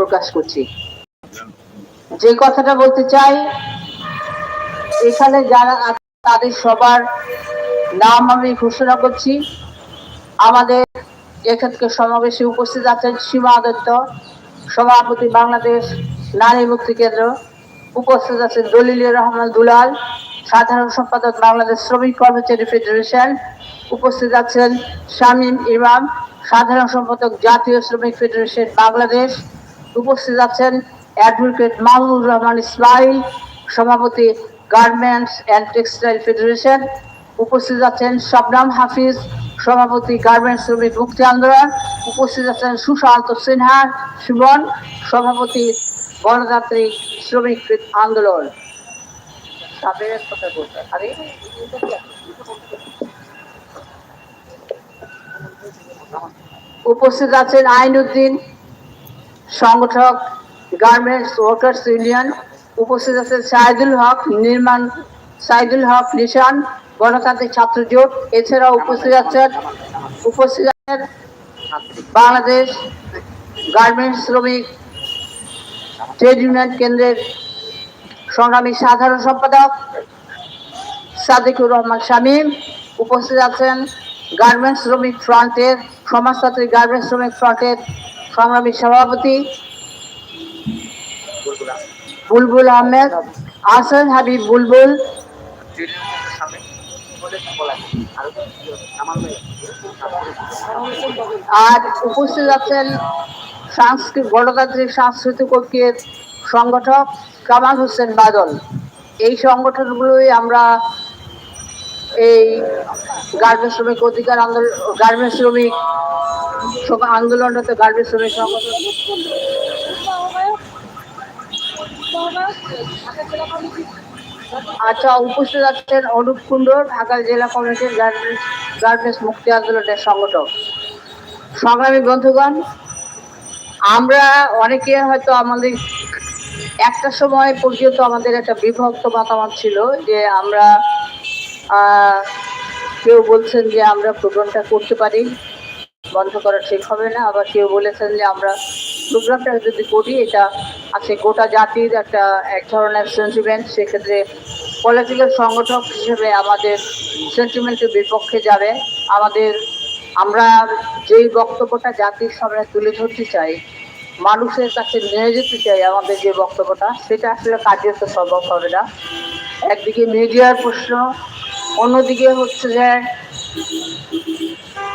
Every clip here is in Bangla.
প্রকাশ করছি। যে কথাটা বলতে চাই, এখানে যারা তাদের সবার নাম আমি ঘোষণা করছি। আমাদের এক্ষেত্রে সমাবেশে উপস্থিত আছেন সীমা দত্ত, সভাপতি বাংলাদেশ নারী মুক্তি কেন্দ্র। উপস্থিত আছেন দলিলুর রহমান দুলাল, সাধারণ সম্পাদক বাংলাদেশ শ্রমিক কর্মচারী ফেডারেশন। উপস্থিত আছেন শামীম ইমাম, সাধারণ সম্পাদক জাতীয় শ্রমিক ফেডারেশন বাংলাদেশ। উপস্থিত আছেন অ্যাডভোকেট মাহমুদুর রহমান ইসমাইল, সভাপতি গার্মেন্টস অ্যান্ড টেক্সটাইল ফেডারেশন। উপস্থিত আছেন শবনাম হাফিজ, সভাপতি গার্মেন্টস শ্রমিক মুক্তি আন্দোলন। উপস্থিত আছেন সুশান্ত সিনহা, সুমন, সভাপতি গণতান্ত্রিক শ্রমিক আন্দোলন। উপস্থিত আছেন আইনউদ্দিন সংগঠক গার্মেন্টস ওয়ার্কার্স ইউনিয়ন উপস্থিত আছেন সাইদুল হক, নির্মাণ সাইদুল হক, নিশান, গণতান্ত্রিক ছাত্র জোট, এছাড়াও উপস্থিত আছেন উপস্থিত আছেন বাংলাদেশ গার্মেন্টস শ্রমিক ট্রেড ইউনিয়ন কেন্দ্রের সংগ্রামী সাধারণ সম্পাদক সাদিকুর রহমান শামীম, উপস্থিত আছেন গার্মেন্টস শ্রমিক ফ্রন্টের সমাজতান্ত্রিক গার্মেন্টস শ্রমিক ফ্রন্টের সংগ্রামী সভাপতি বুলবুল আহমেদ আসাদ হাবিব বুলবুল। আর উপস্থিত আছেন সাংস্কৃতিক, গণতান্ত্রিক, সাংস্কৃতিক ঐক্যের সংগঠক কামাল হোসেন বাদল। এই সংগঠনগুলোই আমরা এই গার্মেন্টস শ্রমিক অধিকার আন্দোলন গার্মেন্টস শ্রমিক আন্দোলনটাতে গার্মেন্টস শ্রমিক সংগঠন। আচ্ছা উপস্থিত আছেন অনুপ কুণ্ডর ঢাকা জেলা কমিটির গার্মেন্টস গার্মেন্টস মুক্তি আন্দোলনের সংগঠক। সংগ্রামী বন্ধুগণ, আমরা অনেকে হয়তো আমাদের একটা সময় পর্যন্ত আমাদের একটা বিভক্ত মতামত ছিল যে আমরা কেউ বলছেন যে আমরা প্রোগ্রামটা করতে পারি, বন্ধ করা ঠিক হবে না। আবার কেউ বলেছেন যে আমরা প্রোগ্রামটা যদি করি, এটা আছে গোটা জাতির একটা এক ধরনের সেন্টিমেন্ট সেক্ষেত্রে পলিটিক্যাল সংগঠক হিসেবে আমাদের সেন্টিমেন্টের বিপক্ষে যাবে। আমাদের, আমরা যেই বক্তব্যটা জাতির সামনে তুলে ধরতে চাই, মানুষের কাছে নিয়ে যেতে চাই আমাদের যে বক্তব্যটা, সেটা আসলে কার্যত সম্ভব হবে না। একদিকে মিডিয়ার প্রশ্ন অন্যদিকে হচ্ছে যে,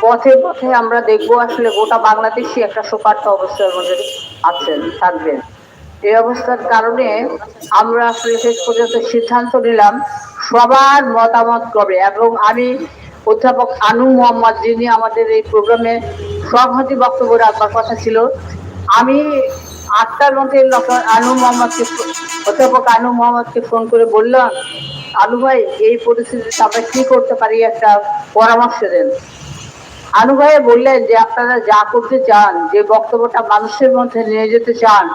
পথে পথে আমরা দেখব আসলে গোটা বাংলাদেশই একটা শোকার্ত অবস্থার মধ্যে আছেন, থাকবেন। এই অবস্থার কারণে আমরা আসলে শেষ পর্যন্ত সিদ্ধান্ত নিলাম, সবার মতামত কবে। এবং আমি অধ্যাপক আনু মোহাম্মদ, যিনি আমাদের এই প্রোগ্রামে সভাপতি বক্তব্য রাখবার কথা ছিল, আমি আটটার মধ্যে আনু মোহাম্মদকে অধ্যাপক আনু মোহাম্মদকে ফোন করে বললাম আনু ভাই, এই পরিস্থিতিতে আমরা কি করতে পারি একটা পরামর্শ দেন। আনু ভাই বললেন যে, আপনারা যা করতে চান, যে বক্তব্যটা মানুষের মধ্যে নিয়ে যেতে চান,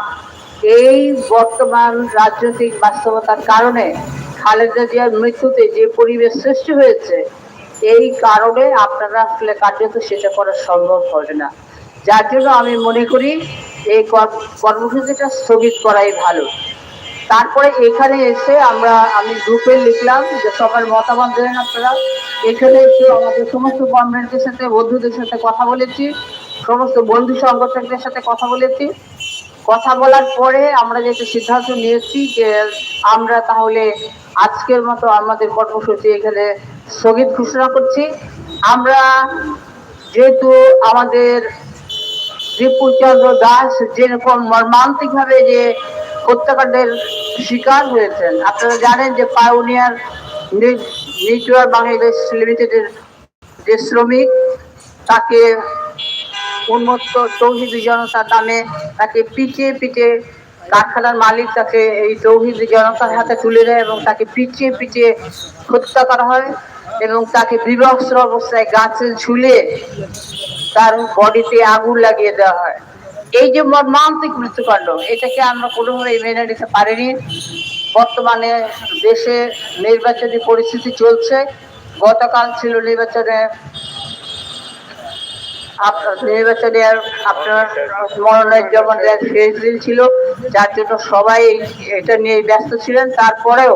এই বর্তমান রাজনৈতিক বাস্তবতার কারণে খালেদা জিয়ার মৃত্যুতে যে পরিবেশ সৃষ্টি হয়েছে, এই কারণে আপনারা আসলে কার্যত সেটা করা সম্ভব হবে না। যার জন্য আমি মনে করি, এই কর- কর্মসূচিটা স্থগিত করাই ভালো। তারপরে এখানে এসে আমরা, আমি গ্রুপে লিখলাম যে সবার মতামত দেন আপনারা এখানে এসে আমাদের সমস্ত কনভেন্টের সাথে, বন্ধুদের সাথে কথা বলেছি, সমস্ত বন্ধু সংগঠকদের সাথে কথা বলেছি। কথা বলার পরে আমরা যেটা সিদ্ধান্ত নিয়েছি যে আমরা তাহলে আজকের মতো আমাদের কর্মসূচি এখানে স্থগিত ঘোষণা করছি। আমরা যেহেতু আমাদের রিপুচন্দ্র দাস যেরকম মর্মান্তিকভাবে যে হত্যাকাণ্ডের শিকার হয়েছেন। আপনারা জানেন যে পাউনিয়ার নিউট্রাল বাংলাদেশ লিমিটেডের যে শ্রমিক, তাকে উন্মত্ত তৌহিদি জনতার নামে তাকে পিটিয়ে পিটিয়ে কারখানার মালিক তাকে এই তৌহিদি জনতার হাতে তুলে দেয় এবং তাকে পিটিয়ে পিটিয়ে হত্যা করা হয় এবং তাকে বিভৎস অবস্থায় গাছে ঝুলে তার বডিতে আগুন লাগিয়ে দেওয়া হয়। এই যে মর্মান্তিক মৃত্যুকাণ্ড এটাকে আমরা কোনোভাবে মেনে নিতে পারিনি। বর্তমানে দেশে নির্বাচনী পরিস্থিতি চলছে। গতকাল ছিল নির্বাচনে আপনার নির্বাচনের আপনার মনোনয়ন শেষ দিন ছিল। যার জন্য সবাই এটা নিয়ে ব্যস্ত ছিলেন। তারপরেও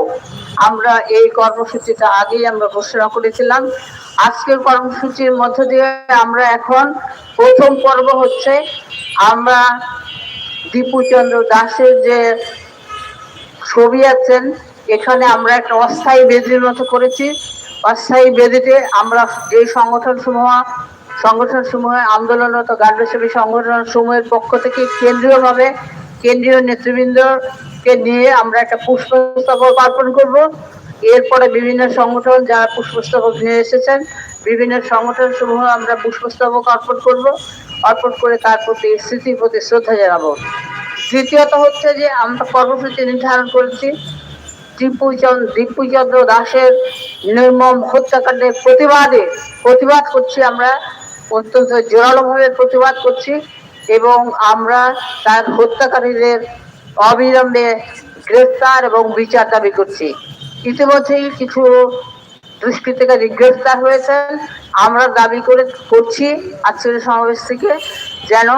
আমরা এই কর্মসূচিটা আগেই আমরা ঘোষণা করেছিলাম। আজকের কর্মসূচির মধ্য দিয়ে আমরা এখন প্রথম পর্ব হচ্ছে আমরা দীপুচন্দ্র দাসের যে ছবি আছেন, এখানে আমরা একটা অস্থায়ী বেদির মতো করেছি। অস্থায়ী বেদিতে আমরা যে সংগঠন সমূহ সংগঠন সমূহ আন্দোলনরত গার্ডসেবী সংগঠন সমূহের পক্ষ থেকে কেন্দ্রীয়ভাবে কেন্দ্রীয় নেতৃবৃন্দকে নিয়ে আমরা একটা পুষ্পস্তবক অর্পণ করব। এরপরে বিভিন্ন সংগঠন যারা পুষ্পস্তবক নিয়ে এসেছেন, বিভিন্ন সংগঠন সমূহ আমরা পুষ্পস্তবক অর্পণ করব। অর্পণ করে তার প্রতি স্মৃতির প্রতি শ্রদ্ধা জানাব। দ্বিতীয়ত হচ্ছে যে, আমরা কর্মসূচি নির্ধারণ করেছি। দীপুচন্দ্র দীপুচন্দ্র দাসের নির্মম হত্যাকাণ্ডের প্রতিবাদে প্রতিবাদ করছি আমরা। অত্যন্ত জোরালোভাবে প্রতিবাদ করছি এবং আমরা তার হত্যাকারীদের অবিলম্বে গ্রেফতার এবং বিচার দাবি করছি। ইতিমধ্যেই কিছু দুষ্কৃতিকারী গ্রেফতার হয়েছেন আমরা দাবি করে করছি আজকের সমাবেশ থেকে যেন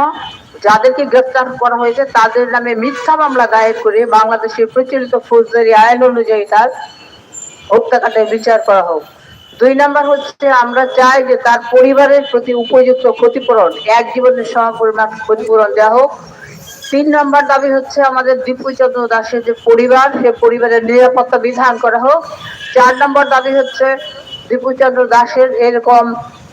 যাদেরকে গ্রেফতার করা হয়েছে, তাদের নামে মিথ্যা মামলা দায়ের করে বাংলাদেশের প্রচলিত ফৌজদারি আইন অনুযায়ী তার হত্যাকাণ্ডের বিচার করা হোক। দুই নাম্বার হচ্ছে, আমরা চাই যে তার পরিবারের প্রতি উপযুক্ত ক্ষতিপূরণ, এক জীবনের সমপরিমাণ ক্ষতিপূরণ দেওয়া হোক। তিন নম্বর দাবি হচ্ছে আমাদের দীপুচন্দ্র দাসের যে পরিবার, সে পরিবারের নিরাপত্তা বিধান করা হোক। চার নম্বর দাবি হচ্ছে দীপুচন্দ্র দাসের এরকম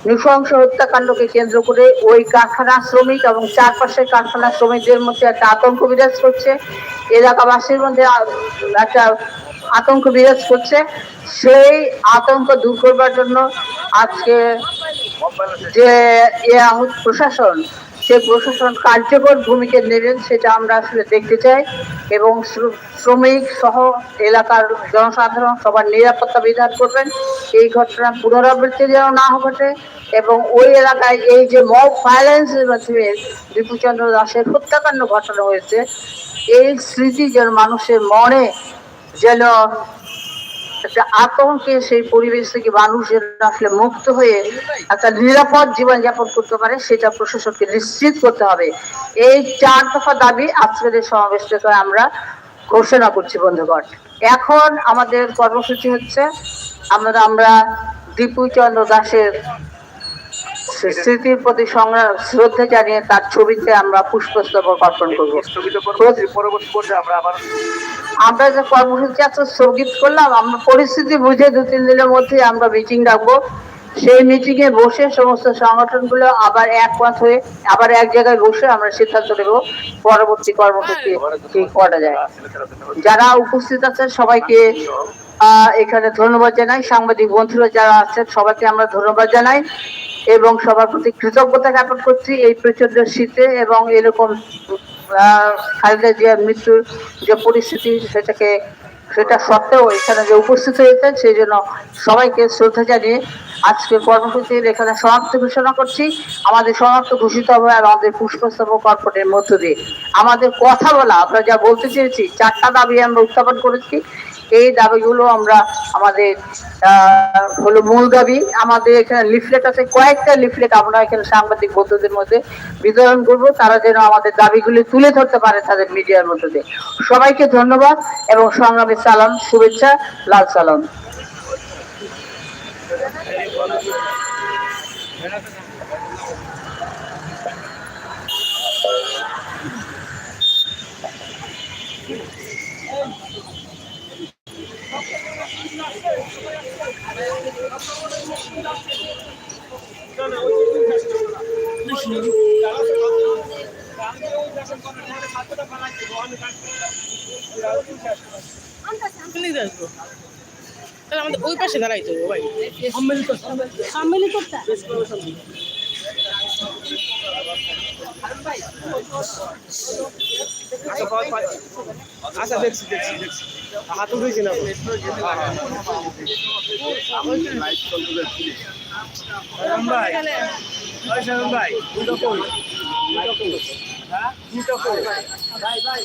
নৃশংস হত্যাকাণ্ডকে কেন্দ্র করে ওই কারখানা শ্রমিক এবং চারপাশের কারখানা শ্রমিকদের মধ্যে একটা আতঙ্ক বিরাজ করছে। এলাকাবাসীর মধ্যে একটা আতঙ্ক বিরাজ করছে। সেই আতঙ্ক দূর করবার জন্য আজকে যে প্রশাসন সে প্রশাসন কার্যকর ভূমিকা নেবেন সেটা আমরা আসলে দেখতে চাই এবং শ্র- শ্রমিক সহ এলাকার জনসাধারণ সবার নিরাপত্তা বিধান করবেন। এই ঘটনা পুনরাবৃত্তি যেন না ঘটে এবং ওই এলাকায় এই যে মব ভায়োলেন্সের মাধ্যমে বিপুচন্দ্র দাসের হত্যাকাণ্ড ঘটনা হয়েছে, এই স্মৃতি যেন মানুষের মনে যেন আতঙ্কে সেই পরিবেশ থেকে মানুষ আসলে মুক্ত হয়ে একটা নিরাপদ জীবনযাপন করতে পারে, সেটা প্রশাসনকে নিশ্চিত করতে হবে। এই চার দফা দাবি আজকের সমাবেশ থেকে আমরা ঘোষণা করছি বন্ধুগণ। এখন আমাদের কর্মসূচি হচ্ছে, আমরা আমরা দীপুচন্দ্র দাসের স্মৃতির প্রতি শ্রদ্ধা জানিয়ে তার ছবিতে আমরা পুষ্পস্তবক অর্পণ করব। আমরা যে কর্মসূচি এত স্থগিত করলাম আমরা পরিস্থিতি বুঝে দু তিন দিনের মধ্যে আমরা মিটিং ডাকবো। সেই মিটিং এ বসে সমস্ত সংগঠনগুলো আবার একমত হয়ে, আবার এক জায়গায় বসে আমরা সিদ্ধান্ত নেব পরবর্তী কর্মসূচি কি করা যায়। যারা উপস্থিত আছেন সবাইকে এখানে ধন্যবাদ জানাই। সাংবাদিক বন্ধুরা যারা আছেন সবাইকে আমরা ধন্যবাদ জানাই এবং সবার প্রতি কৃতজ্ঞতা জ্ঞাপন করছি এই প্রচণ্ড শীতে এবং এরকম খালেদা জিয়ার মৃত্যুর যে পরিস্থিতি সেটাকে সেটা সত্ত্বেও এখানে যে উপস্থিত হয়েছেন, সেই জন্য সবাইকে শ্রদ্ধা জানিয়ে আজকে কর্মসূচির এখানে সমাপ্ত ঘোষণা করছি। আমাদের সমাপ্ত ঘোষিত হবে আর আমাদের পুষ্পস্তবক অর্পণের মধ্য দিয়ে। আমাদের কথা বলা, আমরা যা বলতে চেয়েছি, চারটা দাবি আমরা উত্থাপন করেছি। এই দাবিগুলো আমরা আমাদের হলো মূল দাবি। আমাদের এখানে লিফলেট আছে, কয়েকটা লিফলেট আমরা এখানে সাংবাদিক বন্ধুদের মধ্যে বিতরণ করব। তারা যেন আমাদের দাবিগুলি তুলে ধরতে পারে তাদের মিডিয়ার মধ্যে সবাইকে ধন্যবাদ এবং সংগ্রামী সালাম, শুভেচ্ছা, লাল সালাম সম্মিলিত আসব তাহলে আমাদের ওই পাশে দাঁড়াইতে হবে ভাই সম্মিলিতটা আচ্ছা দেখছি দেখছি দেখছি হাত উঠেছি না ভাই। ভাই দুটো কই দুটো কই হ্যাঁ? ভাই ভাই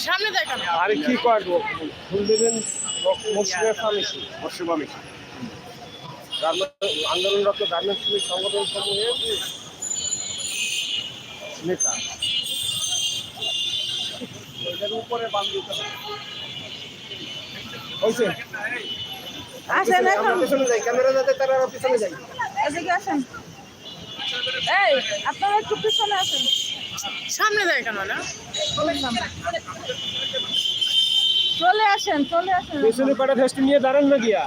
সামনে দেখান। আরে কি করব? ফুল দেবেন মসজিদের ফার্মেসি। মসজিদ ফার্মেসি। আন্দোলনরত গার্মেন্টস শ্রমিক সংগঠন সমূহের নেতা উপরে বান্ধব হয়েছে? আসেন এখন। পিছনে যাই ক্যামেরা যাতে তারা পিছনে যাই এদিকে আসেন। এই আপনারা একটু পিছনে আসেন। সামনে দেখান না? চলে আসেন চলে আসেন। পিছনে পাড়া ফেস্টি নিয়ে দাঁড়ান না গিয়া।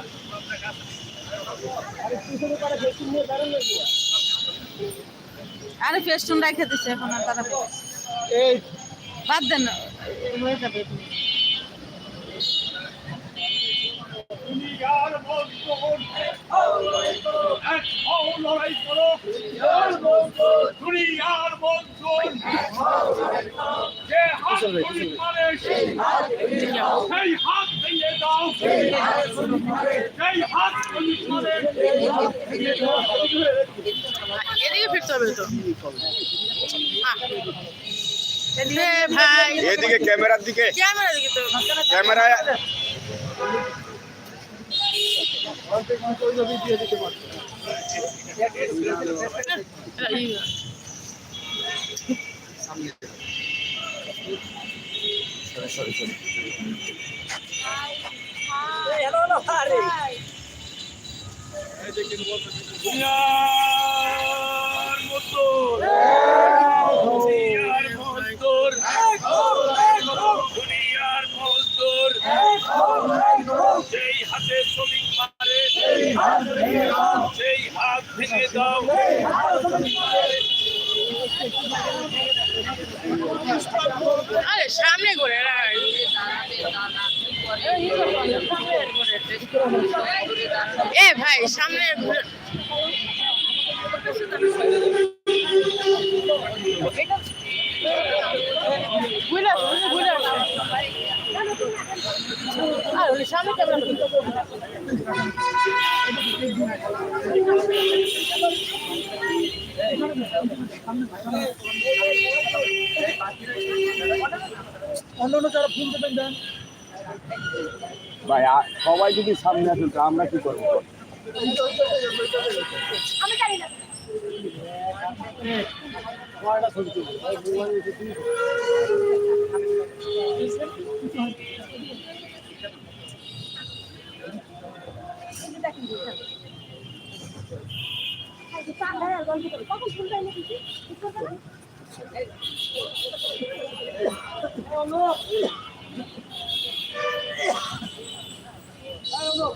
আরে পিছনে পাড়া ফেস্টি নিয়ে দাঁড়ান না গিয়া। আরে ফেস্টুন রেখে দিচ্ছে এখন আর তারা বাদ দেন। হয়ে যাবে সেই হাত ভেঙে দাও সেই হাত এদিকে ফিরতে হবে তো। আহ। এ ভাই। এদিকে ক্যামেরার দিকে। ক্যামেরা দিকে তো। ক্যামেরা এই, দুনিয়ার মতন দুনিয়ার মন্তর দুনিয়ার মন্তর সেই হাতে শ্রমিক মারে সেই হাত ভেঙে দাও আরে সামনে করে এ ভাই, সামনে ঘুরে আসো, ঘুরে আসো। আর ওই ভাই সবাই যদি সামনে আসেন তো আমরা কি করব কখন শুনতে কিছু I don't know.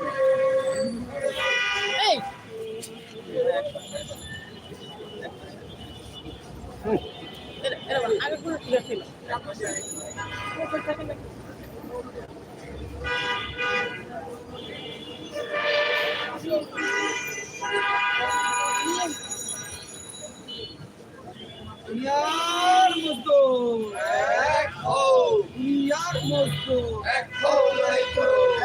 এই এরা এরা বল, আগে পুরো ঠিক আছে দুনিয়ার মজদুর এক হও দুনিয়ার মজদুর এক হও লড়াই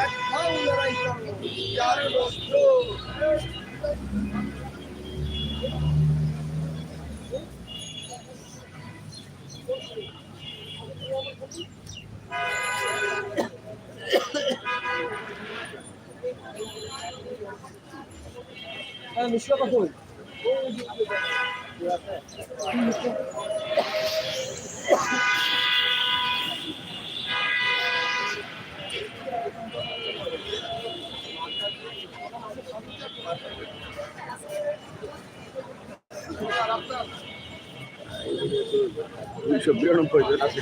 এক হও লড়াই করো দুনিয়ার দুইশো বিরানব্বই জন আছে।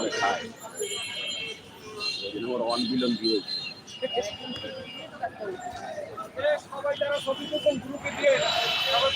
এই খায় দিয়ে সবাই যারা ছবি তুলছেন গ্রুপে দিয়ে সবাই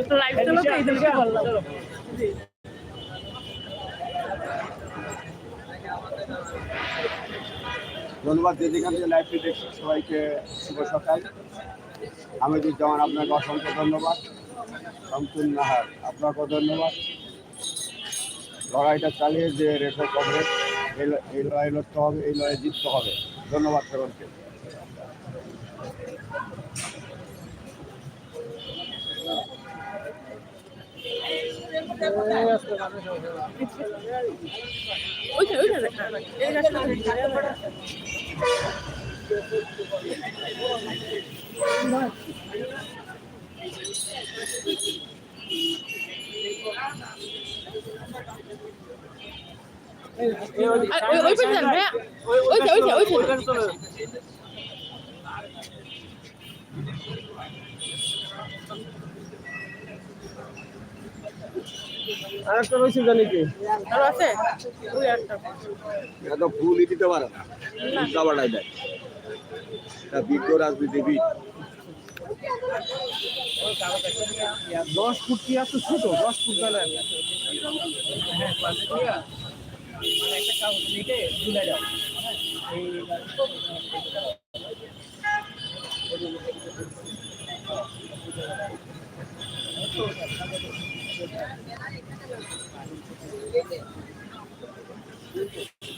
একটু লাইভ ধন্যবাদ যে যেখান থেকে দেখছি সবাইকে শুভ সকাল। আমি যেমন আপনাকে অসংখ্য ধন্যবাদ। সম্পূর্ণ নাহার আপনাকেও ধন্যবাদ। লড়াইটা চালিয়ে যে রেকর্ড কভারেজ এই লড়াই লড়তে হবে এই লড়াই জিততে হবে। ধন্যবাদ সকলকে। ওইটা ওইটা ওই ওই পাশে যান ভাইয়া ওইটা ওইটা ওইটা আরেকটা রয়েছে জানি কি? আরও আছে ওই একটা। এটা তো ফুলই দিতে পারে না। উল্টাপাল্টাই দেয় বিজ্ঞ রাজনীতিবিদ দশ ফুট কি এত ছোট? দশ ফুট বেলা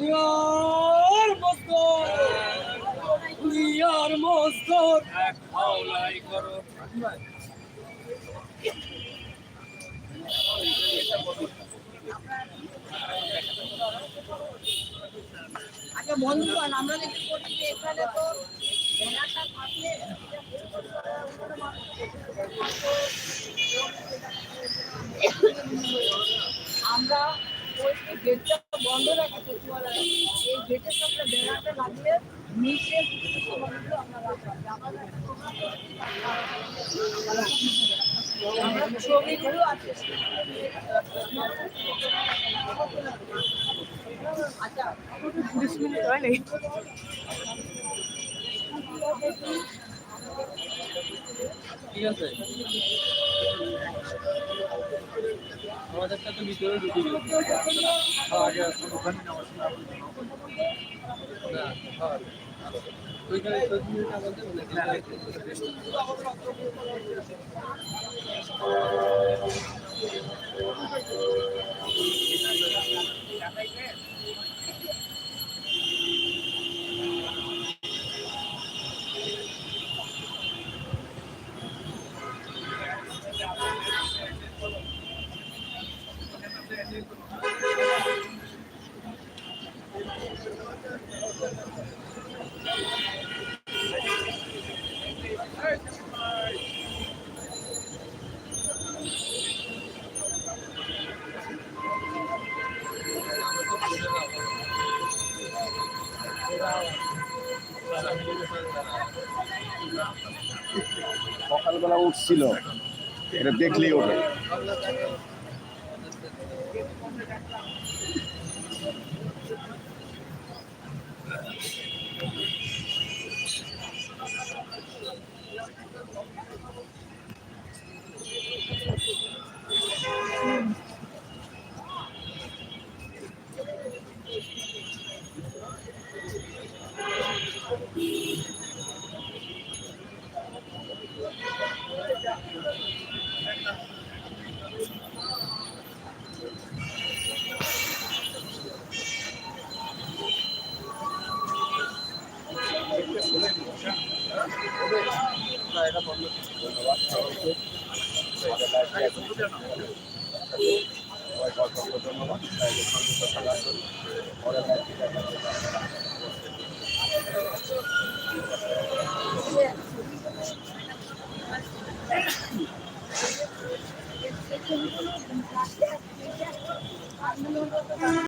দুনিয়ার মস্তর দুনিয়ার মস্তর এক হাওলাই করো। আচ্ছা বন্ধুগণ আমরা যেটা করছি যে এখানে তো ব্যানারটা থাকলে আমরা ওই যে গেটটা বন্ধ রাখি সচিবালয় এই গেটের সামনে ব্যানারটা লাগলে নিচে আমরা ছবিগুলো আছে। আচ্ছা। বিশ মিনিট হয় নাই। ঠিক আছে। আমাদেরটা তো ভিতরে ঢুকে আগে ওখানে নেওয়ার সময় না ওইখানে আমাদের উঠছিল এটা দেখলেই ওঠে।